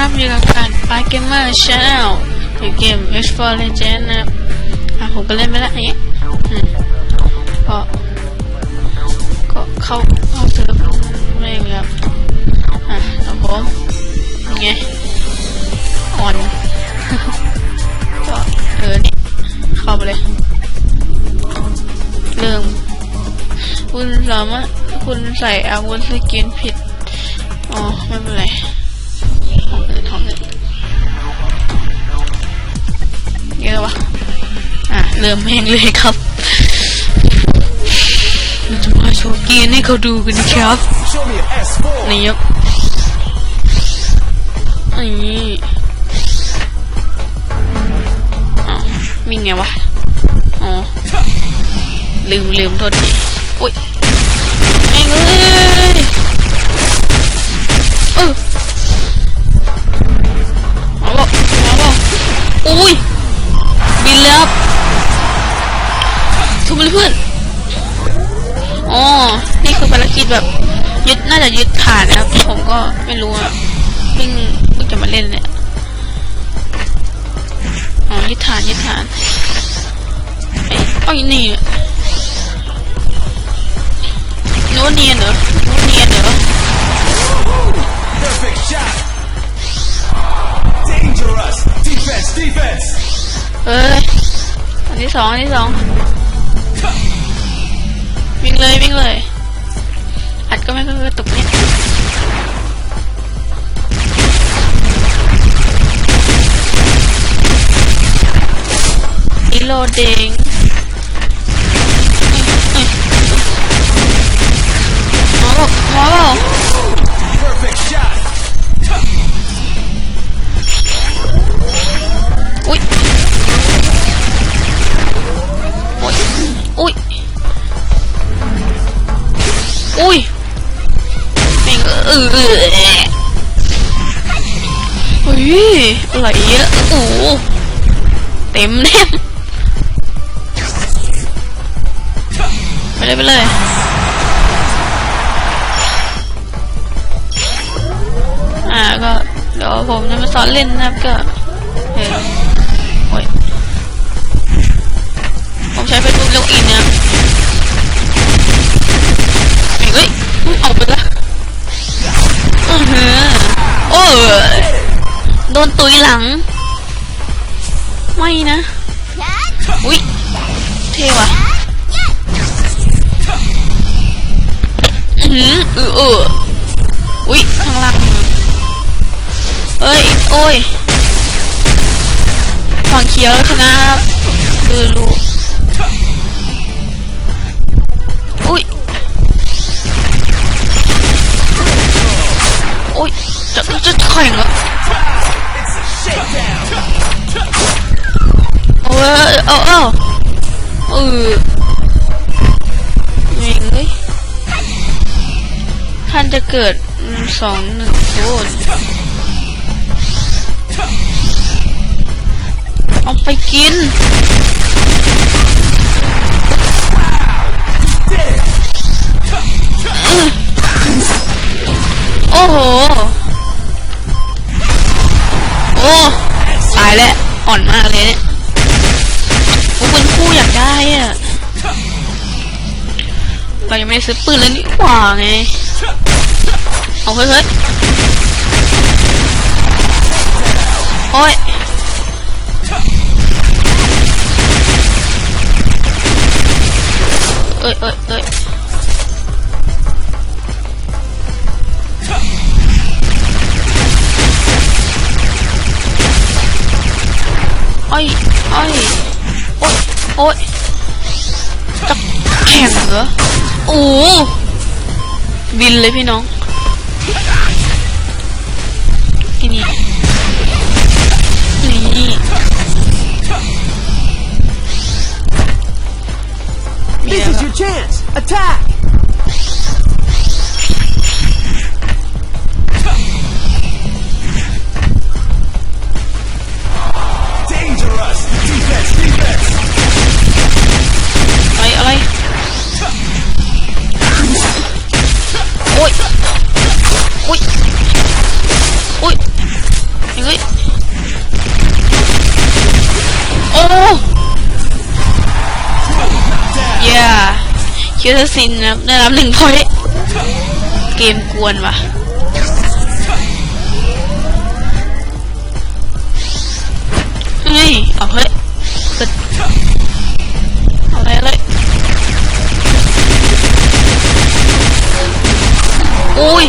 นะครับอยู่กับการปาเกมเมอร์ชาแนลอยู่เกม H4 Legend นะครับอะผมก็เล่นไปแล้วอย่างเงี้ยอืมก็ก็เข้าเข้าเซิร์ฟไม่เงครับอะครับผมยังไงอ่อนก็เออเนี่ยเข้าไปเลยเริ่มคุณสามารถคุณใส่อาวุธสกินผิดอ๋อไม่เป็นไร เริ่มแห้งเลยครับเราจะมาโชว์เกียร์ให้เขาดูกันครับนี่ครับอันนี้มีไงวะ อ๋อ ลืมลืมโทษที เลยเพื่อนอ๋อ นี่คือภารกิจแบบ ยึดน่าจะยึดฐานนะครับ ผมก็ไม่รู้อะเพิ่งเพิ่งจะมาเล่นเนี่ยอ๋อยึดฐานยึดฐานไอ้ไอ้ยนี่โน้ตเนียนเหรอโน้ตเนียนเหรอ Perfect shot. Dangerous. Defense, defense. เอ้ยอันที่สองอันที่สอง วิ่งเลยวิ่งเลย อัดก็ไม่ก็กระตุกเนี่ยอีโลเดงหมอบอกหมอบอก Perfect shot. อุ้ยอุ้ย อุ้ยแม่งเออเออเฮ้ยอะไรอะโอ้โหเต็มแน่ไปเลยไปเลยอ่าก็เดี๋ยวผมจะมาสอนเล่นนะครับก็เออโอ้ยผมใช้เฟซบุ๊กล็อกอินนะครับ เฮ้ยอุ๊ยออกไปละอือหือโอ้ยโดนตุยหลัง ไม่นะ อุ้ยเทวะอือหือเออเอออุ้ยข้างล่างเอ้ย โอ้ยฝั่งเขียวชนะครับคือรู้ จะจะแข่งเหรอ Shakedown. โอ้ยเอาเอาเออเม่งเลยท่านจะเกิดสองหนึ่งโดนเอาไปกิน ไม่ซื้อปืนเลยนี่หว่าไง เอาเฮ้ยเฮ้ยโอ้ยเอ้ยเอ้ยเอ้ยโอ้อยอ้ยโอ๊ยโอ๊ยจะแข่งเหรอ โอ้โหบินเลยพี่น้องที่นี่นี่มี This อะไร is บ้าง your chance. Attack. โอ้ yeah คิวซินนะได้รับหนึ่งพอยเกมกวนวะเฮ้ยออกเฮ้ยดอะไรเลยอุ้ย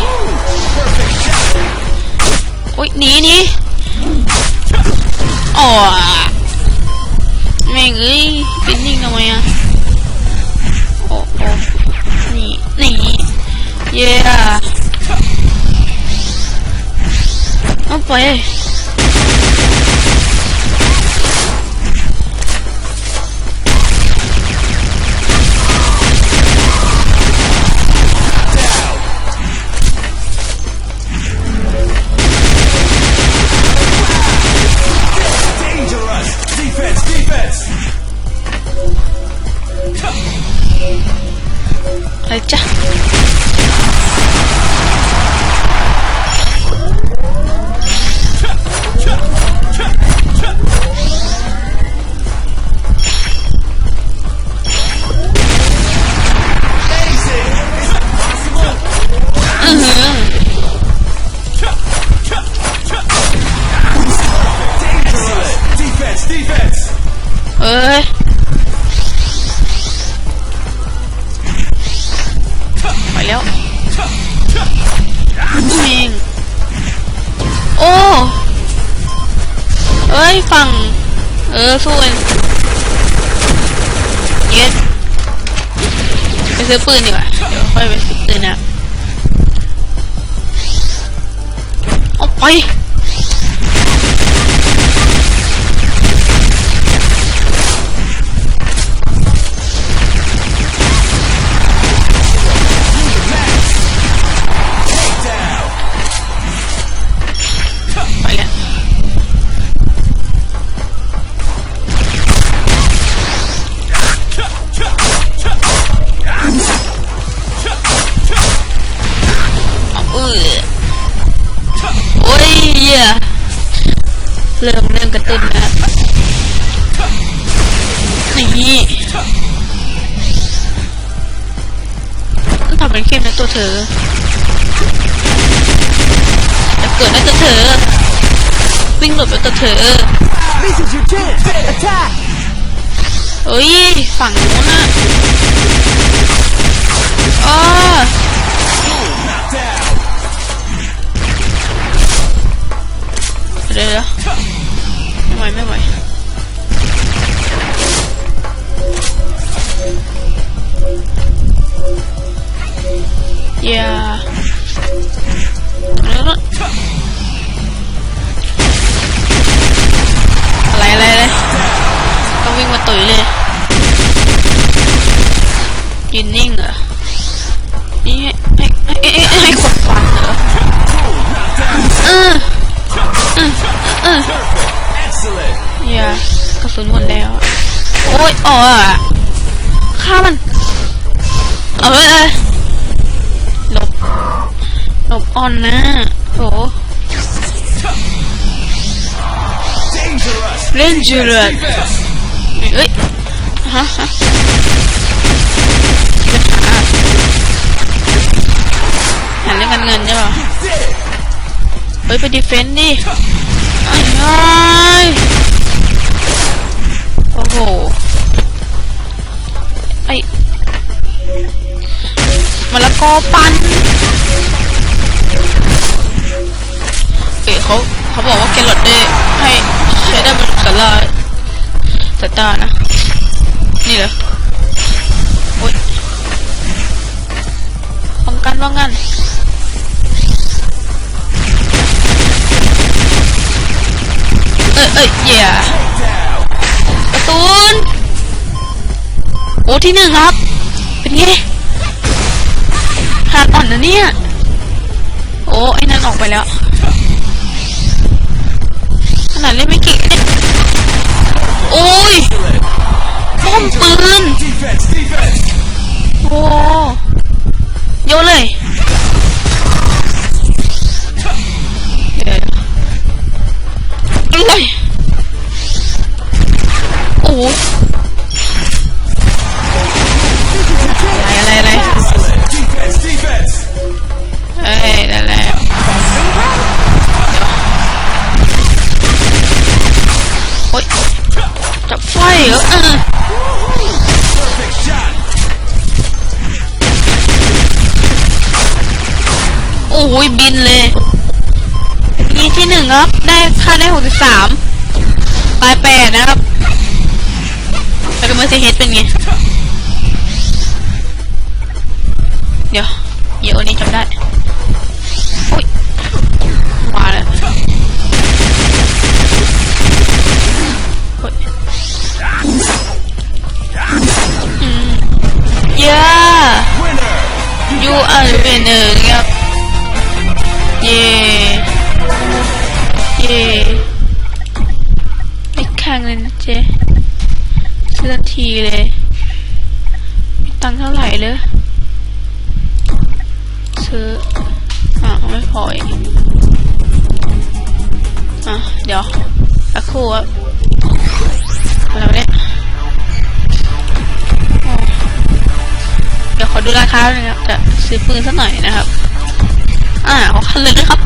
อุ้ยหนีหนี เอาไป เออสู้กันเย็ดไปซื้อปืนดีกว่า เดี๋ยวค่อยไปซื้อปืนนะออกไป มเริ่มกระตุ้นแล้วนี่ต้องทำเป็นเข้มนะตัวเธอจะเกิดนะตัวเธอ วิ่งหลบไปตัวเธอ This is your chance! Attack! เอ้ย ฝั่งนู้นน่ะ ยืนนิ่งเหรอนี่ให้ให้ให้ให้ให้กดฟันเหรอเออเออเออ Excellent! อย่ากระสุนหมดแล้ว โอ้ยอ๋ออะฆ่ามัน เอาเลยเลยหลบหลบอ่อนนะโถ Dangerous! เล่นจูเลือด Defense! เอ้ยฮะฮะ หันเงินเงินใช่ป่ะเฮ้ยไปดีเฟนต์ดิไอ้ไอ้ยโอ้โห ไอ้มะละกอปันเอ๋เขาเขาบอกว่าแครอทได้ให้ใช้ได้บนสาราสตานะ นี่เหรอโอ๊ยป้องกันป้องกัน อ้ยเอ้ยเย่กร์ตูนโอ้ที่หนึ่งครับ เป็นไงขาดอ่อนนะเนี่ย โอ้ไอ้นั่นออกไปแล้ว ขนาดเล่นไม่เก่งเนี่โอ้ยป้อมปืน โอ้โยเลย lắm rồi Ủa Này này này Đây đây đây Ôi Chọc quay nữa Ôi pin lên ที่หนึ่งครับ ได้ค่าได้หกสิบสามปลายแปดนะครับแล้วก็เมอเซเฮดเป็นไง เดี๋ยวเดี๋ยวอันนี้จำได้โอ้ยมาแล้วโอ้ยอืมเย้ Winner. you are winner ครับ งเลยนะเจ๊ซื้อทันทีเลยมีตังค์เท่าไหร่เลยซื้ออะไม่พออีกอะเดี๋ยวสักครู่ครับอะไรวะเนี่ยอ๋อเดี๋ยวขอดูราคาหน่อยครับจะซื้อปืนสักหน่อยนะครับ อ่าขอคันเลยนะครับ